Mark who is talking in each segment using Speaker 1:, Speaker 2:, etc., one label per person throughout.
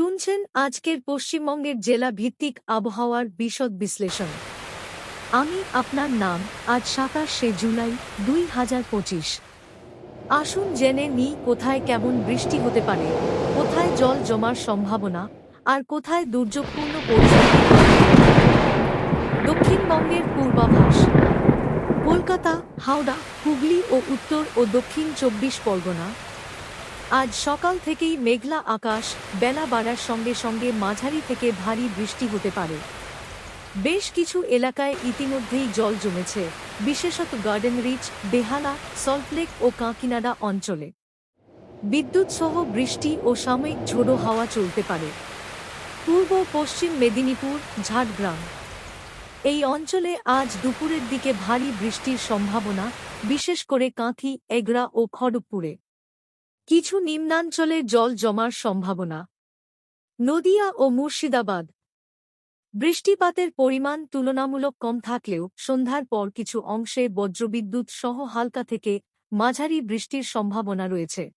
Speaker 1: শুনছেন আজকের পশ্চিমবঙ্গের জেলা ভিত্তিক আবহাওয়ার বিশদ বিশ্লেষণ। আমি আপনার নাম, আজ সাতাশে জুলাই দুই হাজার পঁচিশ। আসুন জেনে নিই কোথায় কেমন বৃষ্টি হতে পারে, কোথায় জল জমার সম্ভাবনা, আর কোথায় দুর্যোগপূর্ণ পরিস্থিতি। দক্ষিণবঙ্গের পূর্বাভাস, কলকাতা, হাওড়া, হুগলি ও উত্তর ও দক্ষিণ চব্বিশ পরগনা আজ সকাল থেকেই মেঘলা আকাশ বেলা বাড়ার সঙ্গে সঙ্গে মাঝারি থেকে ভারী বৃষ্টি হতে পারে। বেশ কিছু এলাকায় ইতিমধ্যেই জল জমেছে, বিশেষত গার্ডেন রিচ বেহালা সল্টলেক ও কাঁকিনাডা অঞ্চলে। বিদ্যুৎ সহ বৃষ্টি ও সাময়িক ঝোড়ো হাওয়া চলতে পারে। পূর্ব পশ্চিম মেদিনীপুর, ঝাড়গ্রাম। এই অঞ্চলে আজ দুপুরের দিকে ভারী বৃষ্টির সম্ভাবনা, বিশেষ করে কাঁথি, এগরা ও খড়গপুরে। কিছু নিম্নাঞ্চলে জল জমার সম্ভাবনা। নদিয়া ও মুর্শিদাবাদ। বৃষ্টিপাতের পরিমাণ তুলনামূলক কম থাকলেও সন্ধ্যার পর কিছু অংশে বজ্রবিদ্যুৎ সহ হালকা থেকে মাঝারি বৃষ্টির সম্ভাবনা রয়েছে।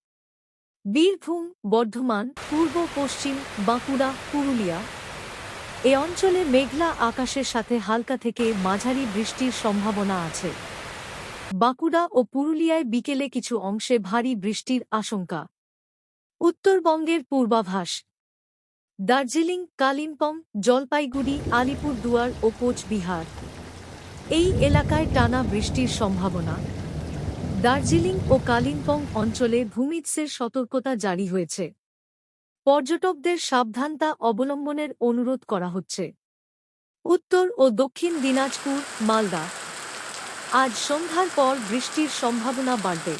Speaker 1: বীরভূম, বর্ধমান, পূর্ব, পশ্চিম, বাঁকুড়া, পুরুলিয়া। এ অঞ্চলে মেঘলা আকাশের সাথে হালকা থেকে মাঝারি বৃষ্টির সম্ভাবনা আছে। বাঁকুড়া ও পুরুলিয়ায় বিকেলে কিছু অংশে ভারী বৃষ্টির আশঙ্কা। উত্তরবঙ্গের পূর্বাভাস, দার্জিলিং, কালিম্পং, জলপাইগুড়ি, আলিপুরদুয়ার ও কোচবিহার। এই এলাকায় টানা বৃষ্টির সম্ভাবনা। দার্জিলিং ও কালিম্পং অঞ্চলে ভূমিৎসের সতর্কতা জারি হয়েছে। পর্যটকদের সাবধানতা অবলম্বনের অনুরোধ করা হচ্ছে। উত্তর ও দক্ষিণ দিনাজপুর, মালদা। আজ সন্ধ্যার পর বৃষ্টির সম্ভাবনা বাড়বে।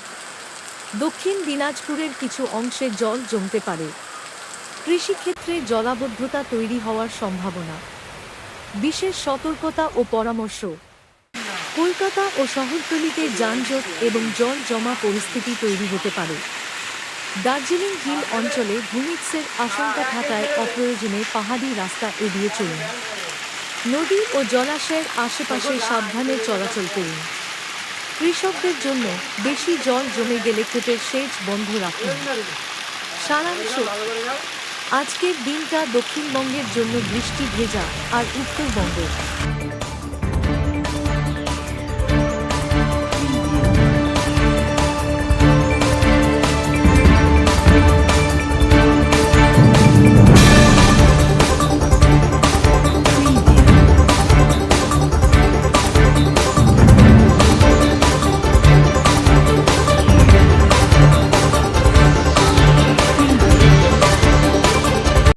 Speaker 1: দক্ষিণ দিনাজপুরের কিছু অংশে জল জমতে পারে। কৃষিক্ষেত্রে জলাবদ্ধতা তৈরি হওয়ার সম্ভাবনা। বিশেষ সতর্কতা ও পরামর্শ। কলকাতা ও শহরতলিতে যানজট এবং জল জমা পরিস্থিতি তৈরি হতে পারে। দার্জিলিং হিল অঞ্চলে ভূমিৎসের আশঙ্কা থাকায় অপ্রয়োজনে পাহাড়ি রাস্তা এড়িয়ে চলুন। নদী ও জলাশয়ের আশেপাশে সাবধানে চলাচল করুন। কৃষকদের জন্য বেশি জল জমে গেলে ক্ষেতের সেচ বন্ধ রাখুন। সারাংশ। আজকের দিনটা দক্ষিণবঙ্গের জন্য বৃষ্টি ভেজা আর উত্তরবঙ্গ।